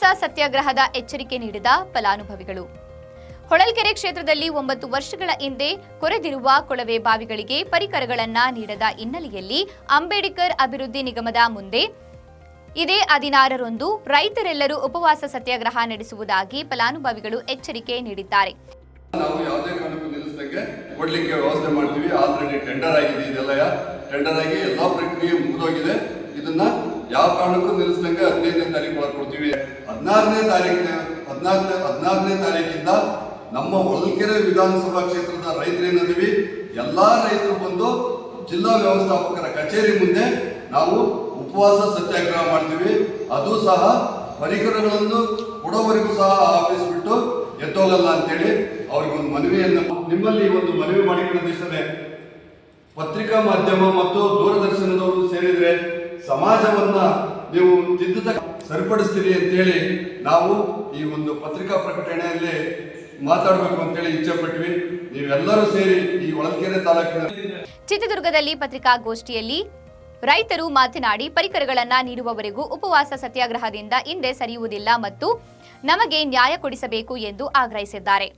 ಸತ್ಯಾಗ್ರಹದ ಎಚ್ಚರಿಕೆ ನೀಡಿದ ಫಲಾನುಭವಿಗಳು. ಹೊಳಲ್ಕೆರೆ ಕ್ಷೇತ್ರದಲ್ಲಿ ಒಂಬತ್ತು ವರ್ಷಗಳ ಹಿಂದೆ ಕೊರೆದಿರುವ ಕೊಳವೆ ಬಾವಿಗಳಿಗೆ ಪರಿಕರಗಳನ್ನ ನೀಡದ ಹಿನ್ನೆಲೆಯಲ್ಲಿ ಅಂಬೇಡ್ಕರ್ ಅಭಿವೃದ್ಧಿ ನಿಗಮದ ಮುಂದೆ ಇದೇ ಹದಿನಾರರಂದು ರೈತರೆಲ್ಲರೂ ಉಪವಾಸ ಸತ್ಯಾಗ್ರಹ ನಡೆಸುವುದಾಗಿ ಫಲಾನುಭವಿಗಳು ಎಚ್ಚರಿಕೆ ನೀಡಿದ್ದಾರೆ. ನಾವು ಯಾವುದೇ ಕಾರಣಕ್ಕೂ ನಿಲ್ಲಿಸ್ದಂಗೆ ಕೊಡ್ಲಿಕ್ಕೆ ವ್ಯವಸ್ಥೆ ಮಾಡ್ತೀವಿ. ಆಲ್ರೆಡಿ ಟೆಂಡರ್ ಆಗಿದೆ ಇದೆಲ್ಲ. ಟೆಂಡರ್ ಆಗಿ ಎಲ್ಲ ಪ್ರಕ್ರಿಯೆ ಮುಗಿದೋಗಿದೆ. ಇದನ್ನ ಯಾವ ಕಾರಣಕ್ಕೂ ನಿಲ್ಲಿಸ್ದಂಗೆ ಹದಿನೈದನೇ ತಾರೀಕು ಒಳಗೆ ಕೊಡ್ತೀವಿ. ಹದಿನಾರನೇ ತಾರೀಕಿನ ಹದಿನಾರನೇ ಹದಿನಾರನೇ ತಾರೀಕಿಂದ ನಮ್ಮ ಹೊಳಲ್ಕೆರೆ ವಿಧಾನಸಭಾ ಕ್ಷೇತ್ರದ ರೈತರೇನದೀವಿ ಎಲ್ಲ ರೈತರು ಬಂದು ಜಿಲ್ಲಾ ವ್ಯವಸ್ಥಾಪಕರ ಕಚೇರಿ ಮುಂದೆ ನಾವು ಉಪವಾಸ ಸತ್ಯಾಗ್ರಹ ಮಾಡ್ತೀವಿ. ಅದು ಸಹ ಪರಿಕರಗಳನ್ನು ಕೊಡೋವರೆಗೂ ಸಹ ಆಫೀಸ್ ಬಿಟ್ಟು ಎತ್ತೋಗಲ್ಲ ಅಂತೇಳಿ ಅವ್ರಿಗೆ ಒಂದು ಮನವಿಯನ್ನು ನಿಮ್ಮಲ್ಲಿ ಒಂದು ಮನವಿ ಮಾಡಿಕೊಳ್ಳೋದಿಷ್ಟೇ ಪತ್ರಿಕಾ ಮಾಧ್ಯಮ ಮತ್ತು ದೂರದರ್ಶನದವರು ಸೇರಿದ್ರೆ ಸಮಾಜವನ್ನ ನೀವು ತಿದ್ದುತ್ತ ಸರಿಪಡಿಸ್ತೀರಿ ಅಂತೇಳಿ ನಾವು ಈ ಒಂದು ಪತ್ರಿಕಾ ಪ್ರಕಟಣೆಯಲ್ಲಿ ಮಾತಾಡಬೇಕು ಅಂತೇಳಿ ಇಚ್ಛೆ ಪಟ್ವಿ ನೀವೆಲ್ಲರೂ ಸೇರಿ ಈ ಹೊಳಲ್ಕೆರೆ ತಾಲೂಕಿನ ಚಿತ್ರದುರ್ಗದಲ್ಲಿ ಪತ್ರಿಕಾಗೋಷ್ಠಿಯಲ್ಲಿ ರೈತರು ಮಾತನಾಡಿ ಪರಿಕರಗಳನ್ನು ನೀಡುವವರೆಗೂ ಉಪವಾಸ ಸತ್ಯಾಗ್ರಹದಿಂದ ಹಿಂದೆ ಸರಿಯುವುದಿಲ್ಲ ಮತ್ತು ನಮಗೆ ನ್ಯಾಯ ಕೊಡಿಸಬೇಕು ಎಂದು ಆಗ್ರಹಿಸಿದ್ದಾರೆ.